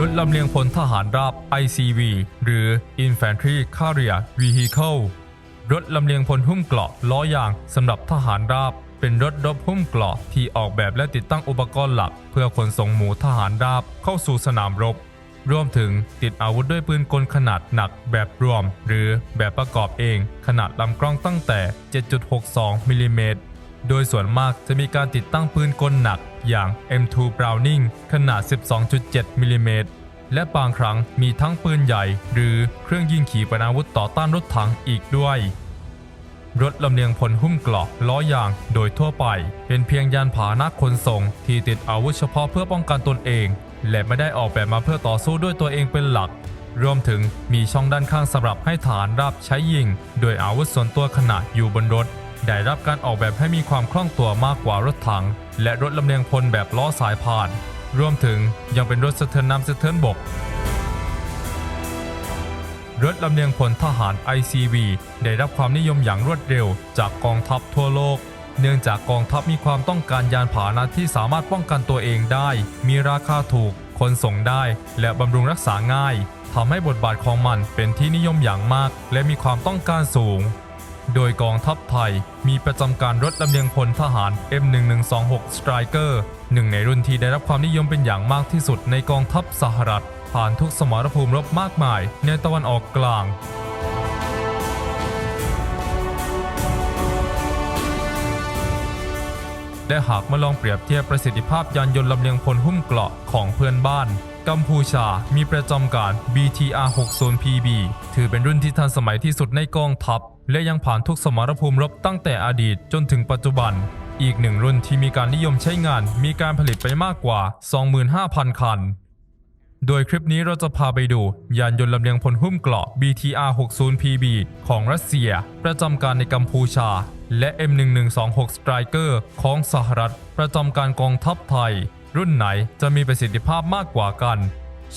รถลำเลียงพลทหารราบ ICV หรือ Infantry Carrier Vehicle รถลำเลียงพลหุ้มเกราะล้อยางสำหรับทหารราบ เป็นรถรบหุ้มเกราะที่ออกแบบและติดตั้งอุปกรณ์หลัก เพื่อขนส่งหมู่ทหารราบเข้าสู่สนามรบ รวมถึงติดอาวุธด้วยปืนกลขนาดหนักแบบรวม หรือแบบประกอบเองขนาดลำกล้องตั้งแต่ 7.62มิลลิเมตร โดยส่วนมากจะมีการติดตั้งปืนกลหนักอย่าง M2 Browning ขนาด 12.7 มิลลิเมตร และบางครั้งมีทั้งปืนใหญ่ หรือเครื่องยิงขีปนาวุธต่อต้านรถถังอีกด้วย รถลำเลียงพลหุ้มเกราะล้อยางโดยทั่วไป เป็นเพียงยานพาหนะขนส่งที่ติดอาวุธเฉพาะเพื่อป้องกันตนเอง และไม่ได้ออกแบบมาเพื่อต่อสู้ด้วยตัวเองเป็นหลัก รวมถึงมีช่องด้านข้างสำหรับให้ฐานรับใช้ยิง โดยอาวุธส่วนตัวขนาดอยู่บนรถ ได้รับการออกแบบให้มีความคล่องตัวมากกว่ารถถัง และรถลำเลียงพลแบบล้อสายพาน รวมถึงยังเป็นรถสะเทินน้ำสะเทินบก รถลำเลียงพลทหาร ICV ได้รับความนิยมอย่างรวดเร็วจากกองทัพทั่วโลก เนื่องจากกองทัพมีความต้องการยานพาหนะที่สามารถป้องกันตัวเองได้ มีราคาถูก คนส่งได้ และบำรุงรักษาง่ายทำให้บทบาทของมันเป็นที่นิยมอย่างมาก และมีความต้องการสูง โดยกองทัพไทยมีประจำการรถลำเลียงพลทหาร M1126 Striker หนึ่งในรุ่นที่ได้รับความนิยมเป็นอย่างมากที่สุดในกองทัพสหรัฐ ผ่านทุกสมรภูมิรบมากมายในตะวันออกกลาง และหากมาลองเปรียบเทียบประสิทธิภาพยานยนต์ลำเลียงพลหุ้มเกราะของเพื่อนบ้าน กัมพูชา มีประจำการ BTR 60 PB ถือเป็นรุ่นที่ทันสมัยที่สุดในกองทัพ และยังผ่านทุกสมรภูมิรบตั้งแต่อดีตจนถึงปัจจุบัน อีกหนึ่งรุ่นที่มีการนิยมใช้งาน มีการผลิตไปมากกว่า 25,000 คัน โดยคลิปนี้เราจะพาไปดูยานยนต์ลำเลียงพลหุ้มเกราะ BTR 60 PB ของรัสเซีย ประจำการในกัมพูชา และ M1126 Striker ของสหรัฐ ประจำการกองทัพไทย รุ่นไหนจะมีประสิทธิภาพมากกว่ากัน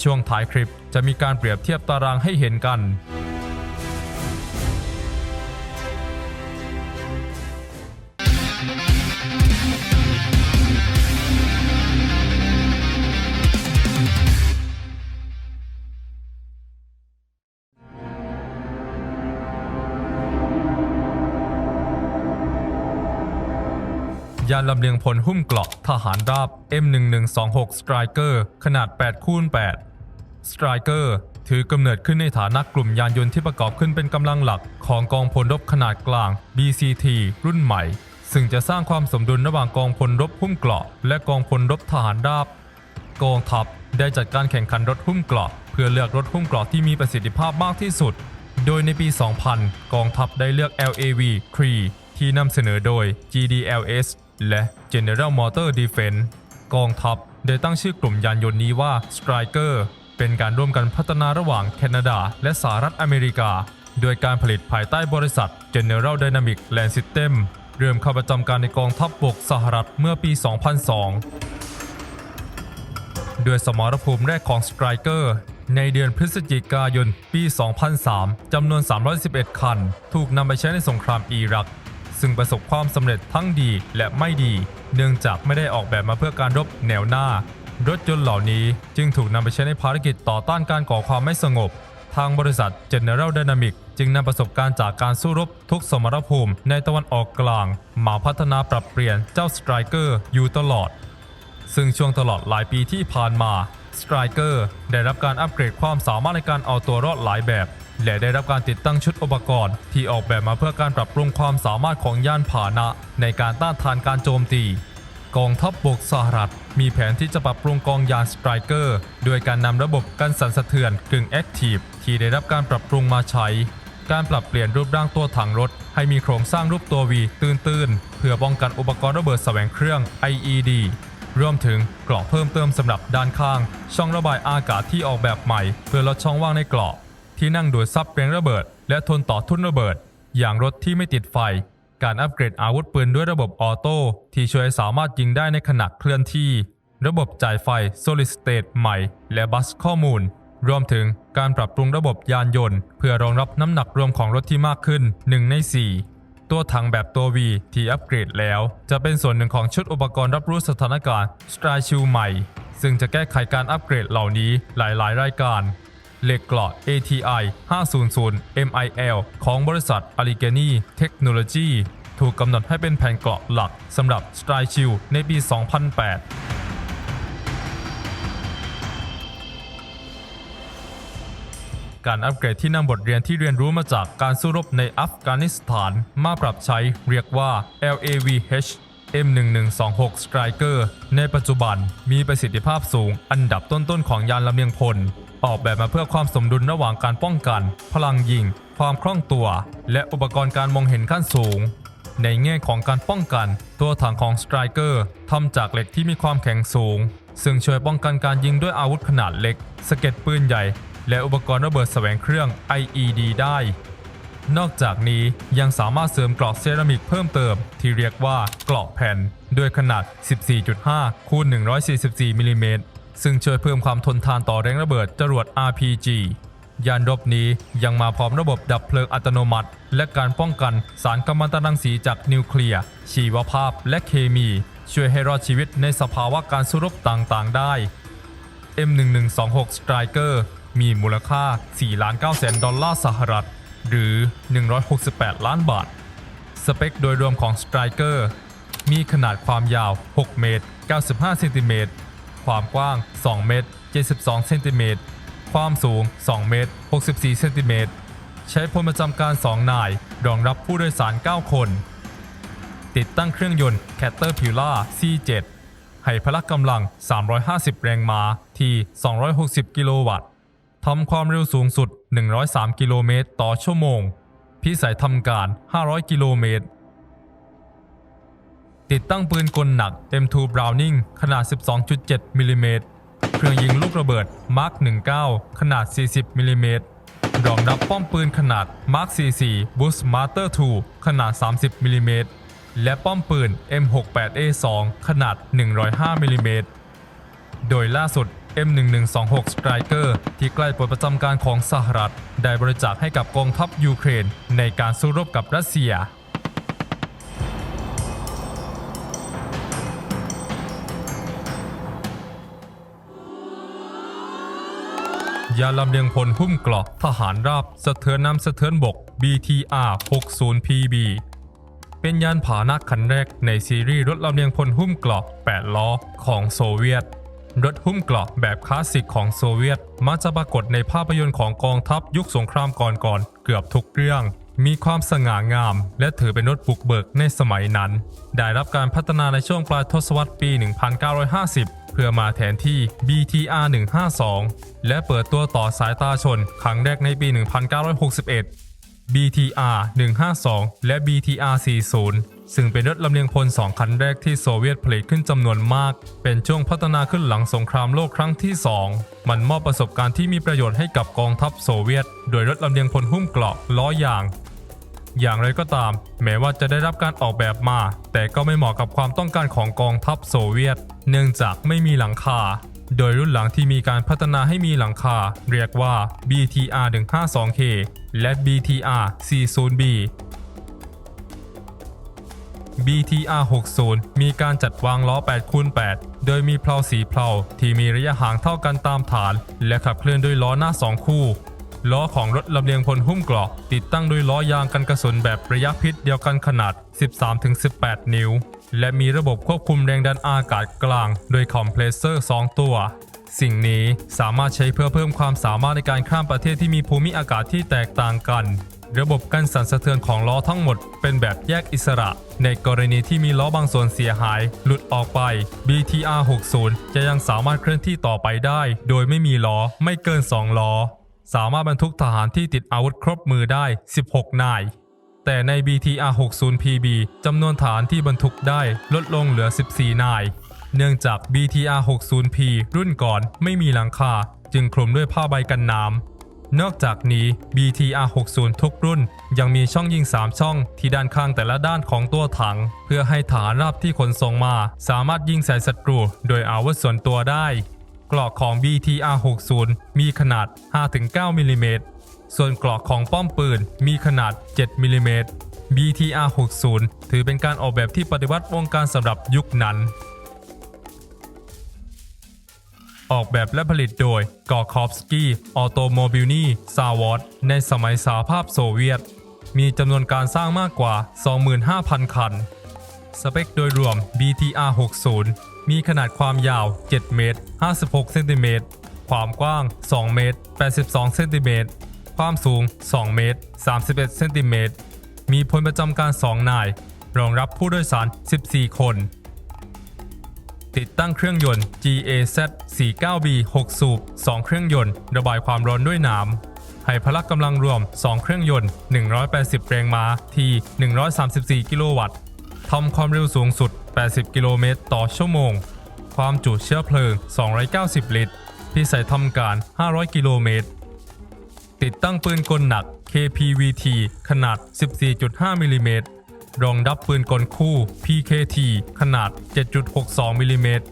ช่วงท้ายคลิปจะมีการเปรียบเทียบตารางให้เห็นกัน ยานลำเลียงพลหุ้มเกราะทหารราบ M1126 Striker ขนาด 8 คูณ 8 Striker ถือกำเนิดขึ้นในฐานะกลุ่มยานยนต์ที่ประกอบขึ้นเป็นกำลังหลักของกองพลรบขนาดกลาง BCT รุ่นใหม่ ซึ่งจะสร้างความสมดุลระหว่างกองพลรบหุ้มเกราะ และกองพลรบทหารราบ กองทัพได้จัดการแข่งขันรถหุ้มเกราะ เพื่อเลือกรถหุ้มเกราะที่มีประสิทธิภาพมากที่สุด โดยในปี 2000 กองทัพได้เลือก LAV Cree ที่นำเสนอโดย GDLS และ General Motor Defense กองทัพได้ตั้งชื่อกลุ่มยานยนต์นี้ว่า Striker เป็นการร่วมกันพัฒนาระหว่างแคนาดา และสหรัฐอเมริกา โดยการผลิตภายใต้บริษัท General Dynamic Land System เริ่มเข้าประจำการในกองทัพบบกสหรัฐเมื่อปี 2002 ด้วยสมรภูมิแรกของ Striker ในเดือนพฤศจิกายนปี 2003 จำนวน 311 คัน ถูกนำไปใช้ในสงครามอิรัก ซึ่งประสบความสำเร็จทั้งดีและไม่ดี เนื่องจากไม่ได้ออกแบบมาเพื่อการรบแนวหน้า รถยนต์เหล่านี้จึงถูกนำไปใช้ในภารกิจต่อต้านการก่อความไม่สงบ ทางบริษัท General Dynamic จึงนำประสบการณ์จากการสู้รบทุกสมรภูมิในตะวันออกกลาง มาพัฒนาปรับเปลี่ยนเจ้า Striker อยู่ตลอด ซึ่งช่วงตลอดหลายปีที่ผ่านมา Striker ได้รับการอัปเกรดความสามารถในการเอาตัวรอดหลายแบบ และได้รับการติดตั้งชุดอุปกรณ์ ที่ออกแบบมาเพื่อการปรับปรุงความสามารถของยานพาหนะ ในการต้านทานการโจมตี กองทัพบบกสหรัฐ มีแผนที่จะปรับปรุงกองยาน Striker โดยการนำระบบกันสั่นสะเทือนกึ่ง Active ที่ได้รับการปรับปรุงมาใช้ การปรับเปลี่ยนรูปร่างตัวถังรถ ให้มีโครงสร้างรูปตัว V ตื้นๆ เพื่อป้องกันอุปกรณ์ระเบิดแสวงเครื่อง IED รวมถึงเกราะเพิ่มเติมสำหรับด้านข้าง ช่องระบายอากาศที่ออกแบบใหม่ เพื่อลดช่องว่างในเกราะ ที่นั่งดูดซับแรงระเบิด และทนต่อทุ่นระเบิด อย่างรถที่ไม่ติดไฟ การอัปเกรดอาวุธปืนด้วยระบบออโต้ที่ช่วยสามารถยิงได้ในขณะเคลื่อนที่ ระบบจ่ายไฟ Solid State ใหม่ และบัสข้อมูล รวมถึงการปรับปรุงระบบยานยนต์ เพื่อรองรับน้ำหนักรวมของรถที่มากขึ้น 1 ใน 4ตัวถังแบบตัว V ที่อัปเกรดแล้ว จะเป็นส่วนหนึ่งของชุดอุปกรณ์รับรู้สถานการณ์ s t r y s h i e ใหม่ ซึ่งจะแก้ไขการอัปเกรดเหล่านี้หลาย ๆ รายการ เหล็กกราะ ATI 500 MIL ของบริษัท Allegheny Technology ถูกกำหนดให้เป็นแผ่นเกราะหลักสำหรับ Strike Shield ในปี 2008การอัปเกรดที่นำบทเรียนที่เรียนรู้มาจากการสู้รบในอัฟกานิสถาน มาปรับใช้เรียกว่า LAVH M1126 Striker ในปัจจุบันมีประสิทธิภาพสูงอันดับต้นๆของยานลำเลียงพล ออกแบบมาเพื่อความสมดุลระหว่างการป้องกัน พลังยิง ความคล่องตัว และอุปกรณ์การมองเห็นขั้นสูง ในแง่ของการป้องกัน ตัวถังของ Striker ทำจากเหล็กที่มีความแข็งสูง ซึ่งช่วยป้องกันการยิงด้วยอาวุธขนาดเล็กสะเก็ดปืนใหญ่ และอุปกรณ์ระเบิดแสวงเครื่อง IED ได้ นอกจากนี้ยังสามารถเสริมเกราะเซรามิกเพิ่มเติม ที่เรียกว่าเกราะแผ่น ด้วยขนาด 14.5คูณ144มิลลิเมตร ซึ่งช่วยเพิ่มความทนทานต่อแรงระเบิดจรวด RPG ยานรบนี้ยังมาพร้อมระบบดับเพลิงอัตโนมัติ และการป้องกันสารกัมมันตรังสีจากนิวเคลียร์ ชีวภาพและเคมี ช่วยให้รอดชีวิตในสภาวะการสู้รบต่างๆ ได้ M1126 Striker มีมูลค่า4 9 0 0 0 0ดอลลาร์สหรัฐ หรือ 168 ล้านบาท สเปคโดยรวมของ Striker มีขนาดความยาว 6 เมตร 95 เซนติเมตร ความกว้าง 2 เมตร 72 เซนติเมตร ความสูง 2 เมตร 64 เซนติเมตร ใช้พลประจำการ 2 นาย รองรับผู้โดยสาร 9 คน ติดตั้งเครื่องยนต์ Caterpillar C7 ให้พละกำลัง 350 แรงม้า ที่ 260 กิโลวัตต์ ทำความเร็วสูงสุด 103 กิโลเมตรต่อชั่วโมง พิสัยทำการ 500 กิโลเมตร ติดตั้งปืนกลหนัก M2 Browning ขนาด 12.7 มิลลิเมตร เครื่องยิงลูกระเบิด Mark 19 ขนาด 40 มิลลิเมตร รองรับป้อมปืนขนาด Mark 44 Bushmaster 2 ขนาด 30 มิลลิเมตร และป้อมปืน M68A2 ขนาด 105 มิลลิเมตร โดยล่าสุด M1126 Striker ที่ใกล้ปลดประจำการของสหรัฐ ได้บริจาคให้กับกองทัพยูเครนในการสู้รบกับรัสเซีย ยาลำเลียงพลหุ้มเกราะทหารราบสะเทือนน้ำสะเทือนบก BTR 60 PB เป็นยานพาหนะคันแรกในซีรีส์รถลำเลียงพลหุ้มเกราะ 8 ล้อของโซเวียต รถหุ้มเกราะแบบคลาสสิกของโซเวียต มักจะปรากฏในภาพยนตร์ของกองทัพยุคสงครามก่อนๆเกือบทุกเรื่อง มีความสง่างาม และถือเป็นรถบุกเบิกในสมัยนั้น ได้รับการพัฒนาในช่วงปลายทศวรรษปี 1950 พื่อมาแทนที่ BTR 152และเปิดตัวต่อสายตาชนครั้งแรกในปี 1961 BTR 152 และ BTR 40 ซึ่งเป็นรถลำเลียงพล2คันแรกที่โซเวียตผลิตขึ้นจำนวนมาก เป็นช่วงพัฒนาขึ้นหลังสงครามโลกครั้งที่ 2 มันมอบประสบการณ์ที่มีประโยชน์ให้กับกองทัพโซเวียต โดยรถลำเลียงพลหุ้มเกราะล้อยาง อย่างไรก็ตาม แม้ว่าจะได้รับการออกแบบมา แต่ก็ไม่เหมาะกับความต้องการของกองทัพโซเวียต เนื่องจากไม่มีหลังคา โดยรุ่นหลังที่มีการพัฒนาให้มีหลังคา เรียกว่า BTR 152K และ BTR 40B BTR 60มีการจัดวางล้อ8คูณ8โดยมีเพลาสีเพลาที่มีระยะห่างเท่ากันตามฐาน และขับเคลื่อนด้วยล้อหน้า 2 คู่ ล้อของรถลำเลียงพลหุ้มเกราะติดตั้งด้วยล้อยางกันกระสุนแบบระยะพิษเดียวกันขนาด 13-18 นิ้ว และมีระบบควบคุมแรงดันอากาศกลาง โดยคอมเพรสเซอร์ 2 ตัว สิ่งนี้สามารถใช้เพื่อเพิ่มความสามารถในการข้ามประเทศที่มีภูมิอากาศที่แตกต่างกัน ระบบกันสั่นสะเทือนของล้อทั้งหมด เป็นแบบแยกอิสระ ในกรณีที่มีล้อบางส่วนเสียหาย หลุดออกไป BTR 60จะยังสามารถเคลื่อนที่ต่อไปได้ โดยไม่มีล้อไม่เกิน 2 ล้อ สามารถบรรทุกทหารที่ติดอาวุธครบมือได้ 16 นาย แต่ใน BTR 60 PB จำนวนฐานที่บรรทุกได้ลดลงเหลือ 14 นาย เนื่องจาก BTR 60P รุ่นก่อนไม่มีหลังคา จึงคลุมด้วยผ้าใบกันน้ำ นอกจากนี้ BTR 60 ทุกรุ่นยังมีช่องยิง 3 ช่องที่ด้านข้างแต่ละด้านของตัวถัง เพื่อให้ฐานราบที่ขนส่งมา สามารถยิงใส่ศัตรู โดยอาวุธส่วนตัวได้ กรอกของ BTR 60มีขนาด 5-9มิลลิเมตร ส่วนกรอกของป้อมปืนมีขนาด 7มิลลิเมตร BTR 60ถือเป็นการออกแบบที่ปฏิวัติวงการสำหรับยุคนั้น ออกแบบและผลิตโดยกอคอฟสกี้ ออโตโมบิลนีซาวอดในสมัยสหภาพโซเวียต มีจำนวนการสร้างมากกว่า 25,000 คัน สเปคโดยรวม BTR 60 มีขนาดความยาว 7 เมตร 56 เซนติเมตร ความกว้าง 2 เมตร 82 เซนติเมตร ความสูง 2 เมตร 31 เซนติเมตร มีพลประจำการ 2 นาย รองรับผู้โดยสาร 14 คน ติดตั้งเครื่องยนต์ GAZ 49B 6 สูบ 2 เครื่องยนต์ ระบายความร้อนด้วยน้ำให้พละกำลังรวม 2 เครื่องยนต์ 180 แรงม้าที่ 134 กิโลวัตต์ทำความเร็วสูงสุด 80 กิโลเมตรต่อชั่วโมง ความจุเชื้อเพลิง 290 ลิตร พิสัยทำการ 500 กิโลเมตร ติดตั้งปืนกลหนัก KPVT ขนาด 14.5 มิลลิเมตร รองรับปืนกลคู่ PKT ขนาด 7.62 มิลลิเมตร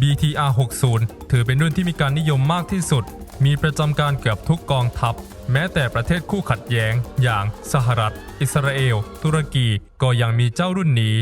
BTR 60 ถือเป็นรุ่นที่มีการนิยมมากที่สุด มีประจำการเกือบทุกกองทัพ แม้แต่ประเทศคู่ขัดแย้ง อย่างสหรัฐ อิสราเอล ตุรกี ก็ยังมีเจ้ารุ่นนี้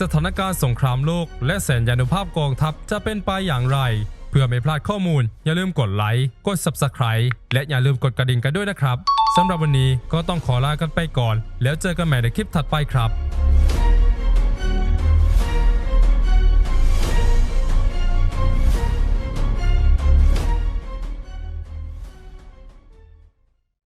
สถานการณ์สงครามโลก และแสนยานุภาพกองทัพจะเป็นไปอย่างไร เพื่อไม่พลาดข้อมูล อย่าลืมกดไลค์ กด Subscribe และอย่าลืมกดกระดิ่งกันด้วยนะครับสำหรับวันนี้ก็ต้องขอลากันไปก่อน แล้วเจอกันใหม่ในคลิปถัดไปครับ